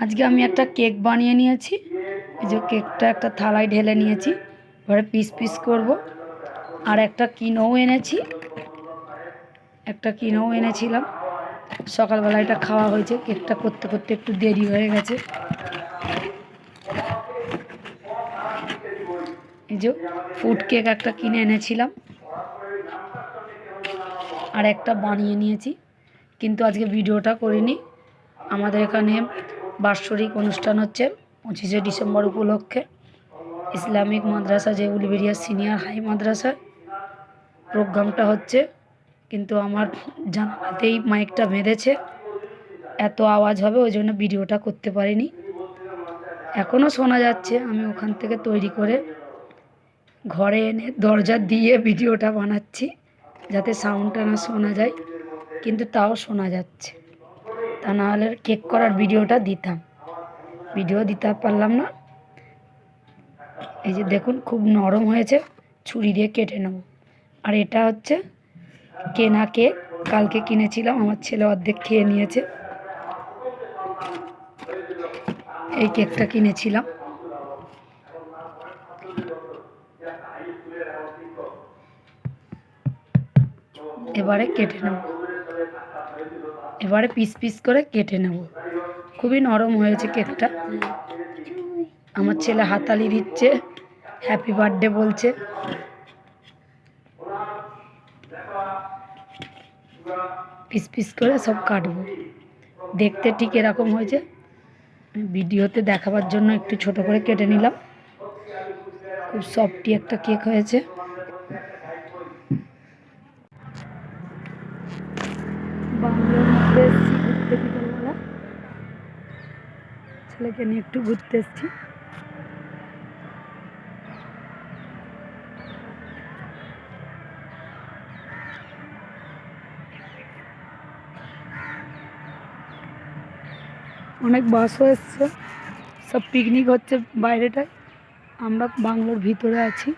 আজকে আমি একটা কেক বানিয়ে নিয়েছি। এই যে কেকটা একটা থালায় ঢেলে নিয়েছি। এবারে পিস পিস করব। আর একটা কিনোও এনেছি। একটা কিনোও এনেছিলাম। সকালবেলা এটা খাওয়া হয়েছে। কেকটা করতে করতে একটু দেরি হয়ে গেছে। এই যে ফুড কেক একটা কিনে এনেছিলাম। আর একটা বানিয়ে নিয়েছি। কিন্তু আজকে ভিডিওটা করিনি। আমাদের এখানে বাৎসরিক অনুষ্ঠান হচ্ছে পঁচিশে ডিসেম্বর উপলক্ষে। ইসলামিক মাদ্রাসা যে উলবেরিয়া সিনিয়র হাই মাদ্রাসায় প্রোগ্রামটা হচ্ছে, কিন্তু আমার জানালাতেই মাইকটা বেঁধেছে। এত আওয়াজ হবে, ওই জন্য ভিডিওটা করতে পারিনি। এখনও শোনা যাচ্ছে, আমি ওখান থেকে তৈরি করে ঘরে এনে দরজা দিয়ে ভিডিওটা বানাচ্ছি, যাতে সাউন্ডটা না শোনা যায়, কিন্তু তাও শোনা যাচ্ছে। তা নাহলে কেক করার ভিডিওটা দিতাম। ভিডিও দিতে পারলাম না। এই যে দেখুন, খুব নরম হয়েছে। ছুরি দিয়ে কেটে নেব। আর এটা হচ্ছে কেনা কেক। কালকে কিনেছিলাম, আমার ছেলে অর্ধেক খেয়ে নিয়েছে। এই কেকটা কিনেছিলাম। এবারে কেটে নেব। এবারে পিস পিস করে কেটে নেব। খুবই নরম হয়েছে কেকটা। আমার ছেলে হাতালি দিচ্ছে, হ্যাপি বার্থডে বলছে। পিস পিস করে সব কাটবো। দেখতে ঠিক এরকম হয়েছে। ভিডিওতে দেখাবার জন্য একটু ছোট করে কেটে নিলাম। খুব সফটি একটা কেক হয়েছে। বাংলোর এসেছি ঘুরতে বিকেলবেলা ছেলেকে নিয়ে একটু ঘুরতে এসেছি অনেক বাসও এসছে সব পিকনিক হচ্ছে বাইরেটায়। আমরা বাংলোর ভিতরে আছি।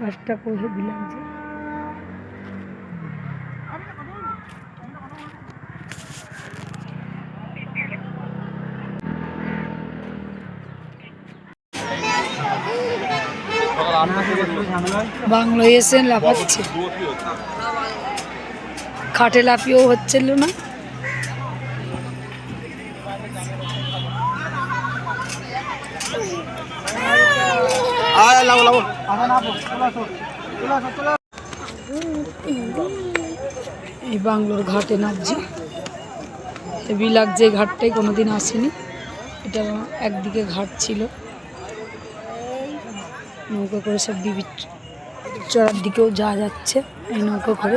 গাছটা কোহে লাগছে বাংলোয় এসে লাফাচ্ছে। খাটে লাফিয়েও হচ্ছিল না। এই বাংলোর ঘাটে নামছি। বিলাক যে ঘাটটাই, কোনোদিন আসেনি। এটা একদিকে ঘাট ছিল। নৌকা করে সব বিবি চড়ার দিকেও যাওয়া যাচ্ছে এই নৌকা করে।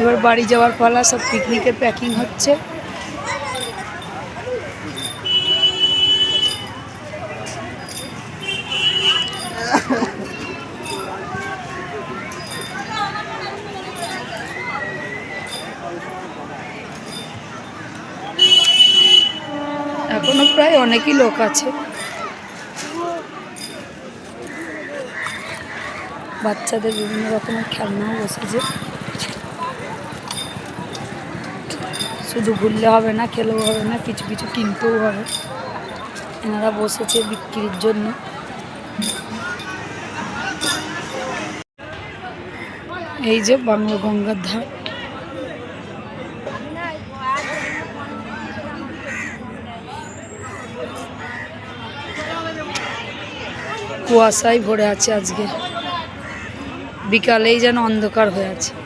এবার বাড়ি যাওয়ার পালা, সব পিকনিকের প্যাকিং হচ্ছে। এখনও প্রায় অনেকই লোক আছে। বাচ্চাদের বিভিন্ন রকমের খেলনাও বসেছে। শুধু ঘুরলে হবে না, খেলেও হবে না, কিছু কিছু কিনতেও হবে। এনারা বসেছে বিক্রির জন্য। এই যে বাংলা গঙ্গার ধার। কুয়াশায় ভরে আছে আজকে। বিকালেই যেন অন্ধকার হয়ে আছে।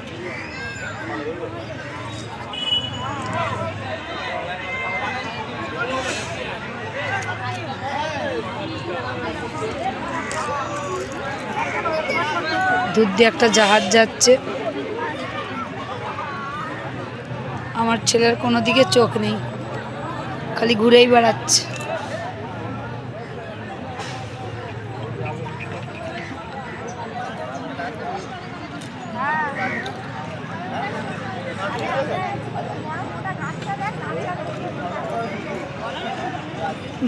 দূর দিয়ে একটা জাহাজ যাচ্ছে। আমার ছেলের কোনো দিকে চোখ নেই, খালি ঘুরেই বেড়াচ্ছে।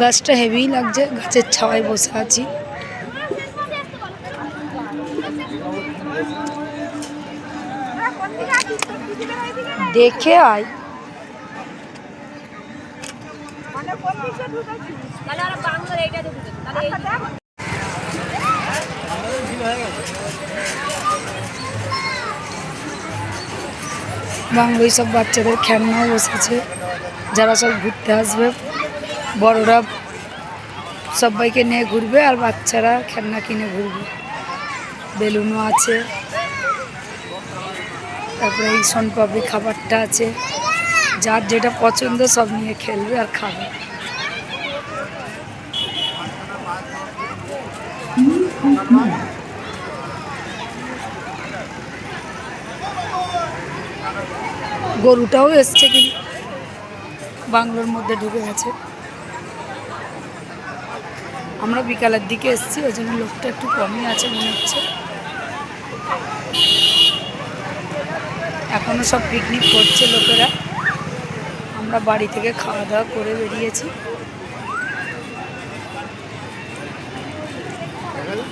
গাছটা হেভি লাগছে, গাছের ছাওয়ায় বসে আছি। দেখে আয়। বাংলায় সব বাচ্চাদের খেলনাও বসেছে। যারা সব ঘুরতে আসবে, বড়রা সবাইকে নিয়ে ঘুরবে আর বাচ্চারা খেলনা কিনে ঘুরবে। বেলুনও আছে। তারপরে এই সোনপাপড়ি খাবারটা আছে। যার যেটা পছন্দ সব নিয়ে খেলবে আর খাবে। গরুটাও এসছে কিন্তু। বাংলোর মধ্যে ঢুকে গেছে। আমরা বিকালের দিকে এসেছি, ওই জন্য লোকটা একটু কমই আছে মনে হচ্ছে। এখনও সব পিকনিক করছে লোকেরা। আমরা বাড়ি থেকে খাওয়া দাওয়া করে বেরিয়েছি। এখানে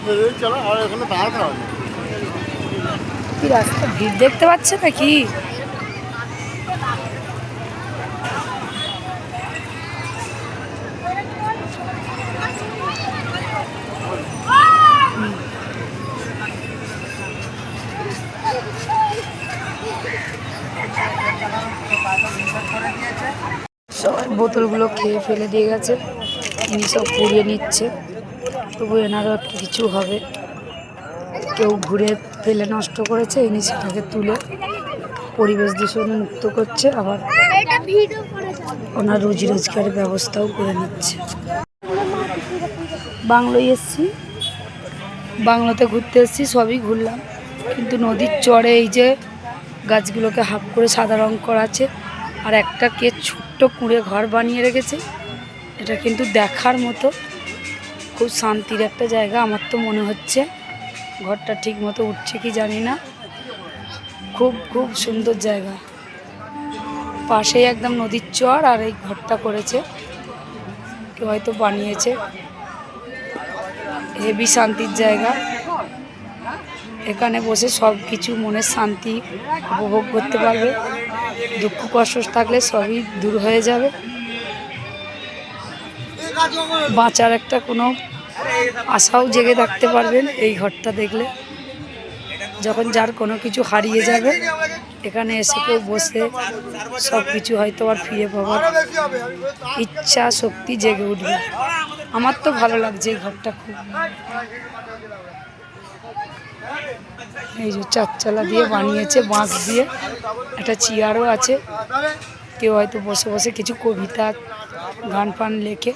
কি রাস্তা? ভিড় দেখতে পাচ্ছে নাকি? সবাই বোতলগুলো খেয়ে ফেলে দিয়ে গেছে। ইনি সব পুড়িয়ে নিচ্ছে। তবু এনারও একটু কিছু হবে। কেউ ঘুরে ফেলে নষ্ট করেছে, ইনি সেটাকে তুলে পরিবেশ দূষণ মুক্ত করছে, আবার ওনার রুজি রোজগারের ব্যবস্থাও করে নিচ্ছে। বাংলোয় এসছি। বাংলোতে ঘুরতে এসছি, সবই ঘুরলাম। কিন্তু নদীর চড়ে এই যে গাছগুলোকে হাফ করে সাদা রং করা আছে আর একটা কে ছোট্ট কুঁড়ে ঘর বানিয়ে রেখেছে। এটা কিন্তু দেখার মতো। খুব শান্তির একটা জায়গা আমার তো মনে হচ্ছে। ঘরটা ঠিক মতো উঠছে কি জানি না। খুব খুব সুন্দর জায়গা। পাশেই একদম নদীর চর আর এই ঘরটা করেছে। কেউ হয়তো বানিয়েছে। হেভি শান্তির জায়গা। এখানে বসে সব কিছু মনের শান্তি উপভোগ করতে পারবে। দুঃখ, কষ্ট থাকলে সবই দূর হয়ে যাবে। বাঁচার একটা কোনো আশাও জেগে থাকতে পারবেন এই ঘরটা দেখলে। যখন যার কোনো কিছু হারিয়ে যাবে, এখানে এসে কেউ বসে সব কিছু হয়তো আর ফিরে পাবার ইচ্ছা, শক্তি জেগে উঠবে। আমার তো ভালো লাগছে এই ঘরটা খুব। এই যে চারচালা দিয়ে বানিয়েছে, বাঁশ দিয়ে। একটা চেয়ারও আছে। কেউ হয়তো বসে বসে কিছু কবিতা গান ফান লেখে।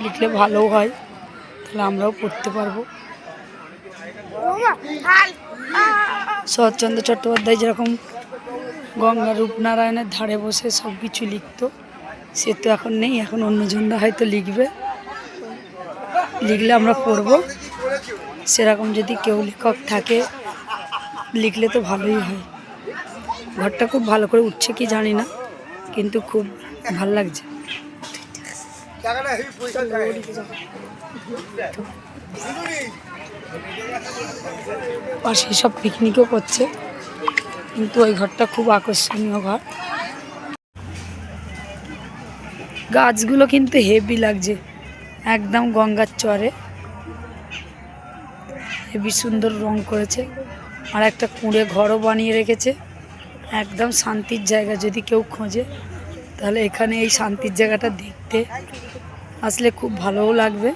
লিখলে ভালোও হয়। তাহলে আমরাও পড়তে পারব। শরৎচন্দ্র চট্টোপাধ্যায় যেরকম গঙ্গা রূপনারায়ণের ধারে বসে সব কিছু লিখতো, সে তো এখন নেই। এখন অন্যজনরা হয়তো লিখবে। লিখলে আমরা পড়ব। সেরকম যদি কেউ লেখক থাকে, লিখলে তো ভালোই হয়। ঘরটা খুব ভালো করে উঠছে কি জানি না, কিন্তু খুব ভালো লাগছে। পাশে সব পিকনিকও করছে, কিন্তু ওই ঘরটা খুব আকর্ষণীয় ঘর। গাছগুলো কিন্তু হেভি লাগছে, একদম গঙ্গার চরে। হেভি সুন্দর রং করেছে। আর একটা কুঁড়ে ঘরও বানিয়ে রেখেছে। একদম শান্তির জায়গা যদি কেউ খোঁজে, তাহলে এখানে এই শান্তির জায়গাটা দেখতে আসলে খুব ভালোও লাগবে।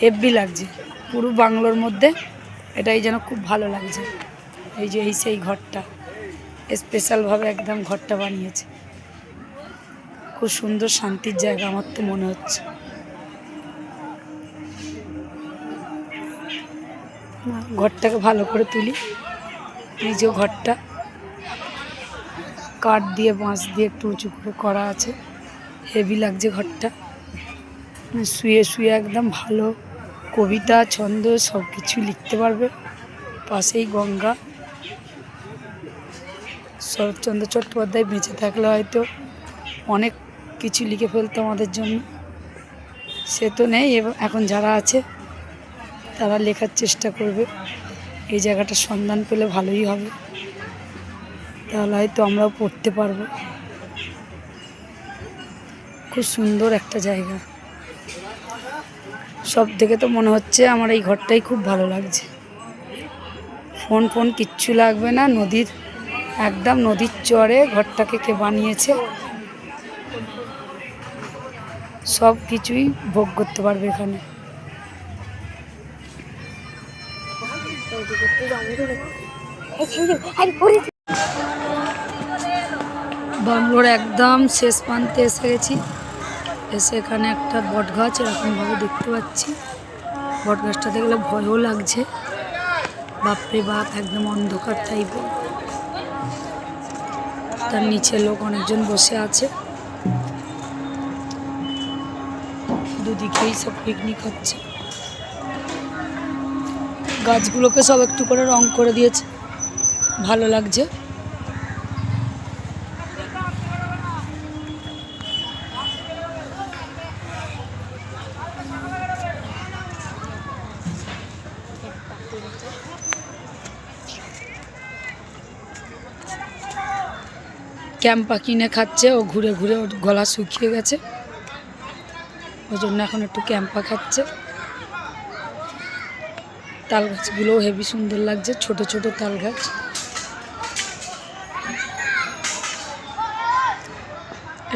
হেভি লাগছে। পুরো বাংলোর মধ্যে এটাই যেন খুব ভালো লাগছে। এই যে এই সেই ঘরটা, স্পেশালভাবে একদম ঘরটা বানিয়েছে। খুব সুন্দর শান্তির জায়গা আমার তো মনে হচ্ছে। ঘরটাকে ভালো করে তুলি। এই যে ঘরটা। কাঠ দিয়ে, বাঁশ দিয়ে একটু উঁচু করে করা আছে। হেভি লাগছে ঘরটা। মানে শুয়ে শুয়ে একদম ভালো কবিতা, ছন্দ সব কিছু লিখতে পারবে। পাশেই গঙ্গা। শরৎচন্দ্র চট্টোপাধ্যায় বেঁচে থাকলে হয়তো অনেক কিছু লিখে ফেলতো আমাদের জন্য। সে তো নেই এখন যারা আছে তারা লেখার চেষ্টা করবে। এই জায়গাটার সন্ধান পেলে ভালোই হবে। তাহলে হয়তো আমরাও পড়তে পারব। খুব সুন্দর একটা জায়গা। সব থেকে তো মনে হচ্ছে আমার এই ঘরটাই খুব ভালো লাগছে। ফোন ফোন কিচ্ছু লাগবে না, নদীর একদম নদীর চরে ঘরটাকে কে বানিয়েছে। সব কিছুই ভোগ করতে পারবে এখানে। বাংলোর একদম শেষ প্রান্তে এসে গেছি। এসে এখানে একটা বট গাছ, এরকমভাবে দেখতে পাচ্ছি। বট গাছটা দেখলে ভয়ও লাগছে। বাপরে বাপ, একদম অন্ধকার টাইপের তার নিচে লোক অনেকজন বসে আছে। দুদিকেই সব পিকনিক হচ্ছে। গাছগুলোকে সব একটু করে রং করে দিয়েছে। ভালো লাগছে। ক্যাম্পা কিনে খাচ্ছে, ও ঘুরে ঘুরে ওর গলা শুকিয়ে গেছে। ওই জন্য এখন একটু ক্যাম্পা খাচ্ছে। তাল গাছগুলোও হেভি সুন্দর লাগছে, ছোট ছোট তাল গাছ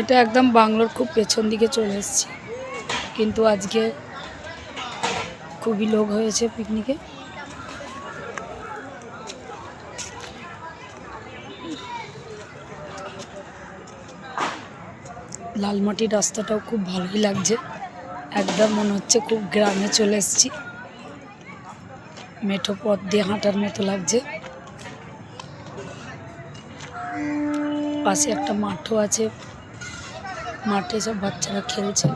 এটা একদম বাংলোর খুব পেছন দিকে চলে এসেছি। কিন্তু আজকে খুবই লোক হয়েছে পিকনিকে লালমাটির রাস্তাটাও খুব ভালোই লাগছে। একদম মনে হচ্ছে খুব গ্রামে চলে এসেছি। মেঠো পথ দিয়ে হাঁটার মতো লাগছে। পাশে একটা মাঠও আছে। মাঠে সব বাচ্চারা খেলছে।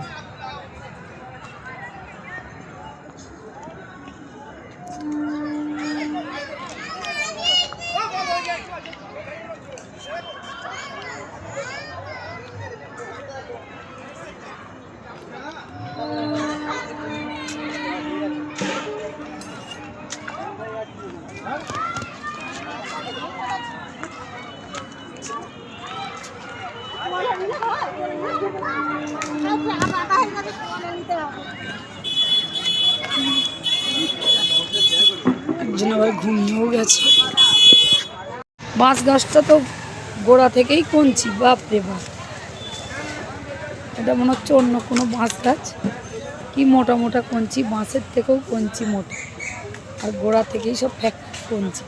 একজন ভাই ঘুমিয়েও গেছে। বাঁশ গাছটা তো গোড়া থেকেই কঞ্চি, বাপ রে বাপ। এটা মনে হচ্ছে অন্য কোনো বাঁশ গাছ। কি মোটা মোটা কঞ্চি, বাঁশের থেকেও কঞ্চি মোটা। আর গোড়া থেকেই সব ফ্যাক্ট কঞ্চি।